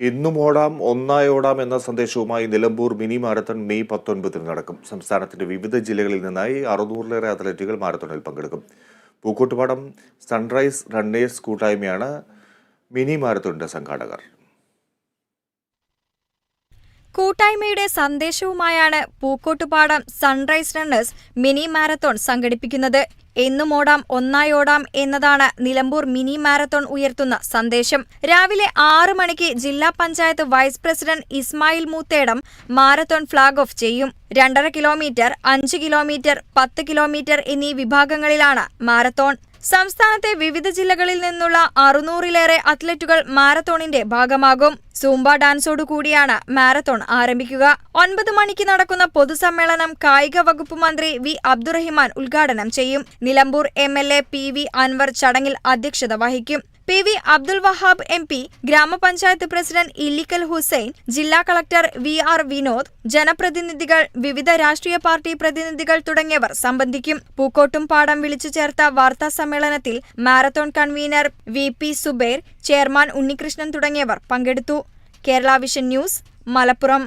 ഇന്നും ഓടാം ഒന്നായി ഓടാം എന്ന സന്ദേശവുമായി നിലമ്പൂർ മിനി മാരത്തൺ മെയ് പത്തൊൻപതിന് നടക്കും. സംസ്ഥാനത്തിന്റെ വിവിധ ജില്ലകളിൽ നിന്നായി അറുന്നൂറിലേറെ അത്ലറ്റുകൾ മാരത്തണിൽ പങ്കെടുക്കും. പൂക്കോട്ടുപാടം സൺറൈസ് റണ്ണേഴ്സ് കൂട്ടായ്മയാണ് മിനി മാരത്തോണിന്റെ സംഘാടകർ. കൂട്ടായ്മയുടെ സന്ദേശവുമായാണ് Pookkottupadam sunrise runners mini marathon സംഘടിപ്പിക്കുന്നത്. എന്നും ഓടാം ഒന്നായോടാം എന്നതാണ് നിലമ്പൂർ മിനി മാരത്തോൺ ഉയർത്തുന്ന സന്ദേശം. രാവിലെ ആറു മണിക്ക് ജില്ലാ panchayat vice president Ismail Moothedam marathon flag off ചെയ്യും. രണ്ടര കിലോമീറ്റർ അഞ്ച് കിലോമീറ്റർ പത്ത് കിലോമീറ്റർ എന്നീ വിഭാഗങ്ങളിലാണ് മാരത്തോൺ. സംസ്ഥാനത്തെ വിവിധ ജില്ലകളിൽ നിന്നുള്ള അറുന്നൂറിലേറെ അത്ലറ്റുകൾ മാരത്തോണിന്റെ ഭാഗമാകും. സൂംബ ഡാൻസോടു കൂടിയാണ് മാരത്തോൺ ആരംഭിക്കുക. ഒൻപത് മണിക്ക് നടക്കുന്ന പൊതുസമ്മേളനം കായിക വകുപ്പ് മന്ത്രി വി അബ്ദുറഹിമാൻ ഉദ്ഘാടനം ചെയ്യും. Nilambur M L A P V Anvar ചടങ്ങിൽ അധ്യക്ഷത വഹിക്കും. P V Abdul Wahab M P ഗ്രാമപഞ്ചായത്ത് പ്രസിഡന്റ് ഇല്ലിക്കൽ ഹുസൈൻ ജില്ലാ കളക്ടർ വി ആർ വിനോദ് ജനപ്രതിനിധികൾ വിവിധ രാഷ്ട്രീയ പാർട്ടി പ്രതിനിധികൾ തുടങ്ങിയവർ സംബന്ധിക്കും. പൂക്കോട്ടും പാടം വിളിച്ചു ചേർത്ത വാർത്താ സമ്മേളനത്തിൽ marathon convener V P Subair chairman Unnikrishnan തുടങ്ങിയവർ പങ്കെടുത്തു. Kerala Vision News Malappuram.